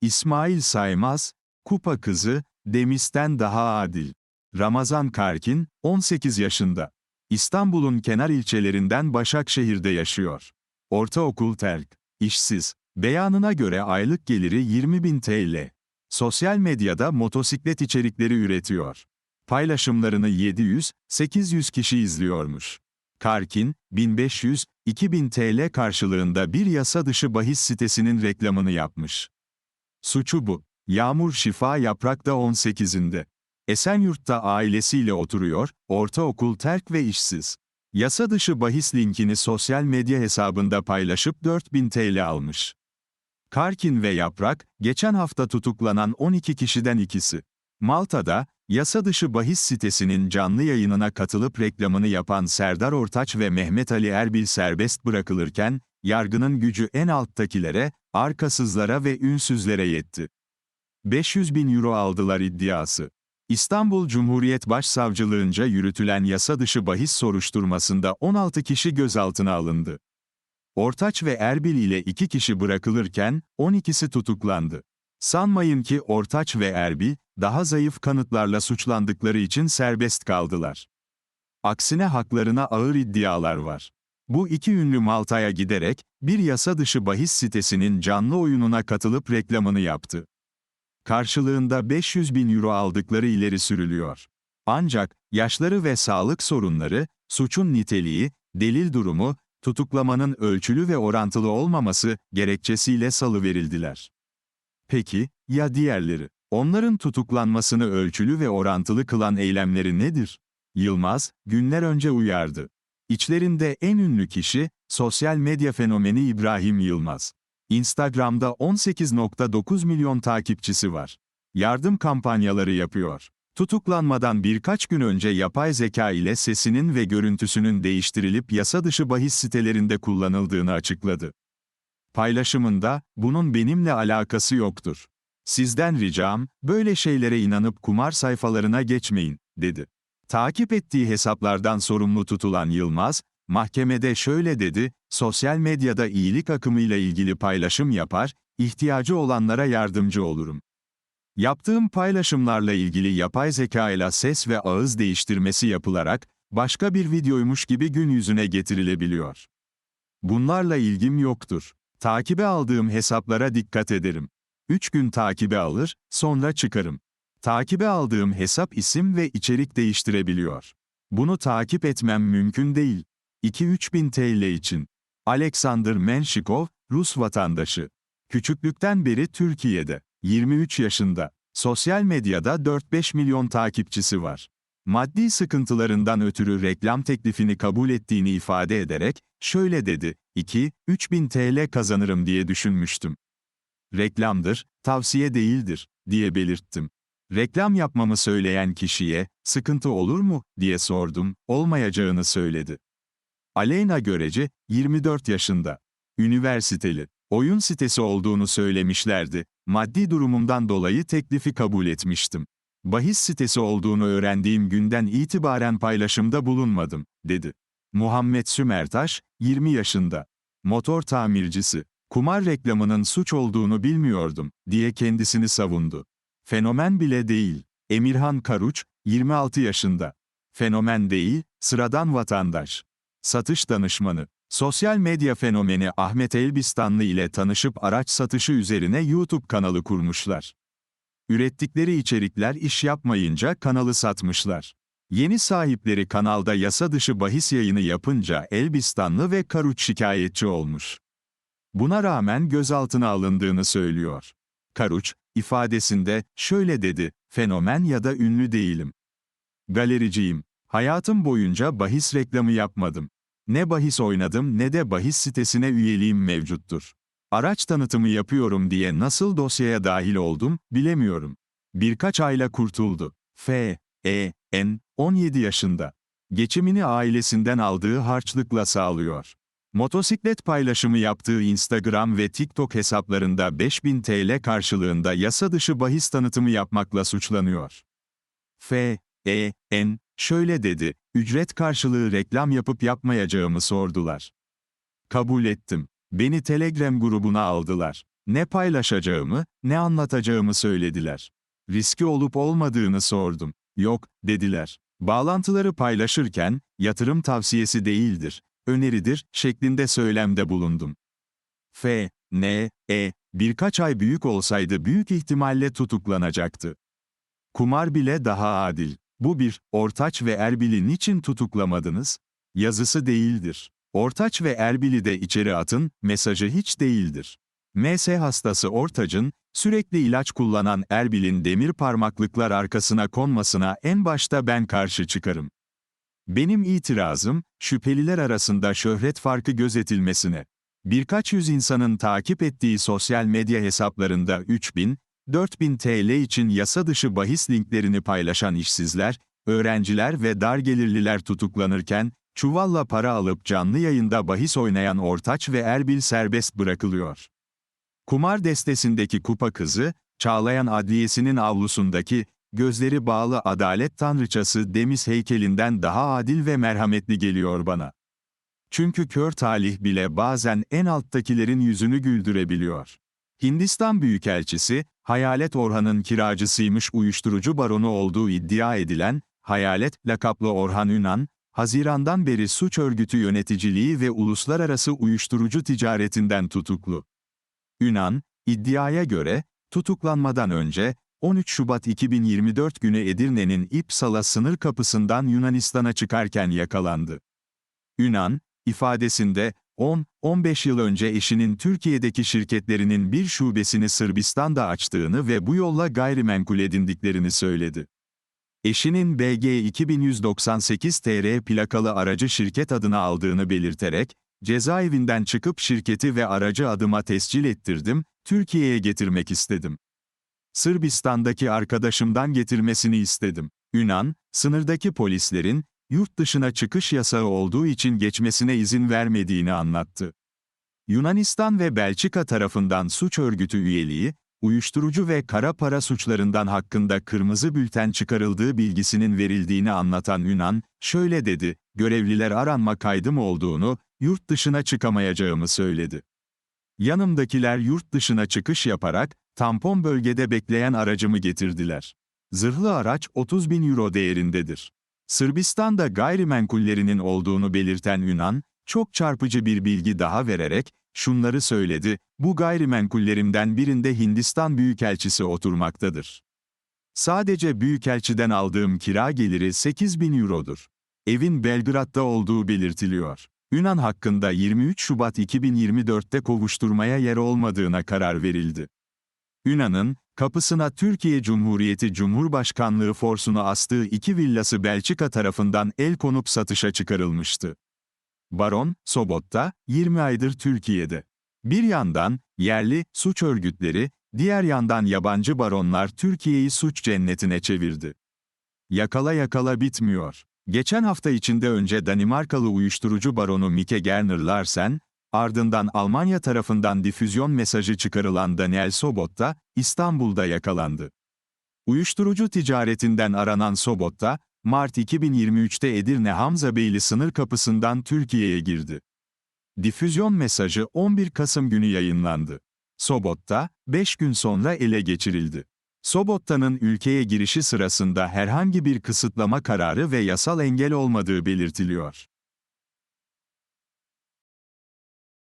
İsmail Saymaz, Kupa Kızı, Demis'ten daha adil. Ramazan Karkin, 18 yaşında. İstanbul'un kenar ilçelerinden Başakşehir'de yaşıyor. Ortaokul terk, işsiz. Beyanına göre aylık geliri 20 bin TL. Sosyal medyada motosiklet içerikleri üretiyor. Paylaşımlarını 700-800 kişi izliyormuş. Karkin, 1500-2000 TL karşılığında bir yasa dışı bahis sitesinin reklamını yapmış. Suçu bu. Yağmur Şifa Yaprak da 18'inde. Esenyurt'ta ailesiyle oturuyor, ortaokul terk ve işsiz. Yasa dışı bahis linkini sosyal medya hesabında paylaşıp 4000 TL almış. Karkin ve Yaprak, geçen hafta tutuklanan 12 kişiden ikisi. Malta'da, yasa dışı bahis sitesinin canlı yayınına katılıp reklamını yapan Serdar Ortaç ve Mehmet Ali Erbil serbest bırakılırken, yargının gücü en alttakilere, arkasızlara ve ünsüzlere yetti. 500 bin euro aldılar iddiası. İstanbul Cumhuriyet Başsavcılığınca yürütülen yasa dışı bahis soruşturmasında 16 kişi gözaltına alındı. Ortaç ve Erbil ile iki kişi bırakılırken, 12'si tutuklandı. Sanmayın ki Ortaç ve Erbil, daha zayıf kanıtlarla suçlandıkları için serbest kaldılar. Aksine haklarına ağır iddialar var. Bu iki ünlü Malta'ya giderek, bir yasa dışı bahis sitesinin canlı oyununa katılıp reklamını yaptı. Karşılığında 500 bin euro aldıkları ileri sürülüyor. Ancak, yaşları ve sağlık sorunları, suçun niteliği, delil durumu, tutuklamanın ölçülü ve orantılı olmaması gerekçesiyle salıverildiler. Peki, ya diğerleri? Onların tutuklanmasını ölçülü ve orantılı kılan eylemleri nedir? Yılmaz, günler önce uyardı. İçlerinde en ünlü kişi, sosyal medya fenomeni İbrahim Yılmaz. Instagram'da 18.9 milyon takipçisi var. Yardım kampanyaları yapıyor. Tutuklanmadan birkaç gün önce yapay zeka ile sesinin ve görüntüsünün değiştirilip yasa dışı bahis sitelerinde kullanıldığını açıkladı. Paylaşımında, bunun benimle alakası yoktur. Sizden ricam, böyle şeylere inanıp kumar sayfalarına geçmeyin, dedi. Takip ettiği hesaplardan sorumlu tutulan Yılmaz, mahkemede şöyle dedi, sosyal medyada iyilik akımıyla ilgili paylaşım yapar, ihtiyacı olanlara yardımcı olurum. Yaptığım paylaşımlarla ilgili yapay zeka ile ses ve ağız değiştirmesi yapılarak, başka bir videoymuş gibi gün yüzüne getirilebiliyor. Bunlarla ilgim yoktur. Takibe aldığım hesaplara dikkat ederim. 3 gün takibe alır, sonra çıkarım. Takibe aldığım hesap isim ve içerik değiştirebiliyor. Bunu takip etmem mümkün değil. 2-3 bin TL için. Alexander Menshikov, Rus vatandaşı. Küçüklükten beri Türkiye'de. 23 yaşında. Sosyal medyada 4-5 milyon takipçisi var. Maddi sıkıntılarından ötürü reklam teklifini kabul ettiğini ifade ederek, şöyle dedi, 2-3 bin TL kazanırım diye düşünmüştüm. Reklamdır, tavsiye değildir, diye belirttim. Reklam yapmamı söyleyen kişiye, sıkıntı olur mu, diye sordum, olmayacağını söyledi. Aleyna Görece, 24 yaşında. Üniversiteli. Oyun sitesi olduğunu söylemişlerdi. Maddi durumumdan dolayı teklifi kabul etmiştim. Bahis sitesi olduğunu öğrendiğim günden itibaren paylaşımda bulunmadım, dedi. Muhammed Sümertaş, 20 yaşında. Motor tamircisi. Kumar reklamının suç olduğunu bilmiyordum, diye kendisini savundu. Fenomen bile değil. Emirhan Karuç, 26 yaşında. Fenomen değil, sıradan vatandaş. Satış danışmanı. Sosyal medya fenomeni Ahmet Elbistanlı ile tanışıp araç satışı üzerine YouTube kanalı kurmuşlar. Ürettikleri içerikler iş yapmayınca kanalı satmışlar. Yeni sahipleri kanalda yasa dışı bahis yayını yapınca Elbistanlı ve Karuç şikayetçi olmuş. Buna rağmen gözaltına alındığını söylüyor. Karuç, ifadesinde şöyle dedi, fenomen ya da ünlü değilim. Galericiyim. Hayatım boyunca bahis reklamı yapmadım. Ne bahis oynadım ne de bahis sitesine üyeliğim mevcuttur. Araç tanıtımı yapıyorum diye nasıl dosyaya dahil oldum, bilemiyorum. Birkaç ayla kurtuldu. F. E. N. 17 yaşında. Geçimini ailesinden aldığı harçlıkla sağlıyor. Motosiklet paylaşımı yaptığı Instagram ve TikTok hesaplarında 5000 TL karşılığında yasa dışı bahis tanıtımı yapmakla suçlanıyor. F. E. N. şöyle dedi, ücret karşılığı reklam yapıp yapmayacağımı sordular. Kabul ettim. Beni Telegram grubuna aldılar. Ne paylaşacağımı, ne anlatacağımı söylediler. Riski olup olmadığını sordum. Yok, dediler. Bağlantıları paylaşırken, yatırım tavsiyesi değildir, öneridir, şeklinde söylemde bulundum. F, N, E, birkaç ay büyük olsaydı büyük ihtimalle tutuklanacaktı. Kumar bile daha adil. Bu bir, Ortaç ve Erbil'i niçin tutuklamadınız? Yazısı değildir. Ortaç ve Erbil'i de içeri atın, mesajı hiç değildir. MS hastası Ortaç'ın, sürekli ilaç kullanan Erbil'in demir parmaklıklar arkasına konmasına en başta ben karşı çıkarım. Benim itirazım, şüpheliler arasında şöhret farkı gözetilmesine. Birkaç yüz insanın takip ettiği sosyal medya hesaplarında 3000, 4000 TL için yasa dışı bahis linklerini paylaşan işsizler, öğrenciler ve dar gelirliler tutuklanırken, çuvalla para alıp canlı yayında bahis oynayan Ortaç ve Erbil serbest bırakılıyor. Kumar destesindeki kupa kızı, Çağlayan Adliyesi'nin avlusundaki, gözleri bağlı adalet tanrıçası Demis heykelinden daha adil ve merhametli geliyor bana. Çünkü kör talih bile bazen en alttakilerin yüzünü güldürebiliyor. Hindistan Büyükelçisi, Hayalet Orhan'ın kiracısıymış uyuşturucu baronu olduğu iddia edilen, Hayalet, lakaplı Orhan Ünan, Hazirandan beri suç örgütü yöneticiliği ve uluslararası uyuşturucu ticaretinden tutuklu. Ünan, iddiaya göre, tutuklanmadan önce, 13 Şubat 2024 günü Edirne'nin İpsala sınır kapısından Yunanistan'a çıkarken yakalandı. Ünan, ifadesinde, 10-15 yıl önce eşinin Türkiye'deki şirketlerinin bir şubesini Sırbistan'da açtığını ve bu yolla gayrimenkul edindiklerini söyledi. Eşinin BG 2198 TR plakalı aracı şirket adına aldığını belirterek, cezaevinden çıkıp şirketi ve aracı adıma tescil ettirdim, Türkiye'ye getirmek istedim. Sırbistan'daki arkadaşımdan getirmesini istedim. Ünan, sınırdaki polislerin, yurt dışına çıkış yasağı olduğu için geçmesine izin vermediğini anlattı. Yunanistan ve Belçika tarafından suç örgütü üyeliği, uyuşturucu ve kara para suçlarından hakkında kırmızı bülten çıkarıldığı bilgisinin verildiğini anlatan Ünan, şöyle dedi, görevliler aranma kaydım olduğunu, yurt dışına çıkamayacağımı söyledi. Yanımdakiler yurt dışına çıkış yaparak, tampon bölgede bekleyen aracımı getirdiler. Zırhlı araç 30 bin euro değerindedir. Sırbistan'da gayrimenkullerinin olduğunu belirten Ünan, çok çarpıcı bir bilgi daha vererek, şunları söyledi, bu gayrimenkullerimden birinde Hindistan Büyükelçisi oturmaktadır. Sadece Büyükelçiden aldığım kira geliri 8 bin eurodur. Evin Belgrad'da olduğu belirtiliyor. Ünan hakkında 23 Şubat 2024'te kovuşturmaya yer olmadığına karar verildi. Ünan'ın, kapısına Türkiye Cumhuriyeti Cumhurbaşkanlığı forsunu astığı iki villası Belçika tarafından el konup satışa çıkarılmıştı. Baron, Sobot'ta, 20 aydır Türkiye'de. Bir yandan, yerli, suç örgütleri, diğer yandan yabancı baronlar Türkiye'yi suç cennetine çevirdi. Yakala yakala bitmiyor. Geçen hafta içinde önce Danimarkalı uyuşturucu baronu Mike Gerner Larsen, ardından Almanya tarafından difüzyon mesajı çıkarılan Daniel Sobot da İstanbul'da yakalandı. Uyuşturucu ticaretinden aranan Sobot da, Mart 2023'te Edirne Hamza Beyli sınır kapısından Türkiye'ye girdi. Difüzyon mesajı 11 Kasım günü yayınlandı. Sobot'ta, 5 gün sonra ele geçirildi. Sobotta'nın ülkeye girişi sırasında herhangi bir kısıtlama kararı ve yasal engel olmadığı belirtiliyor.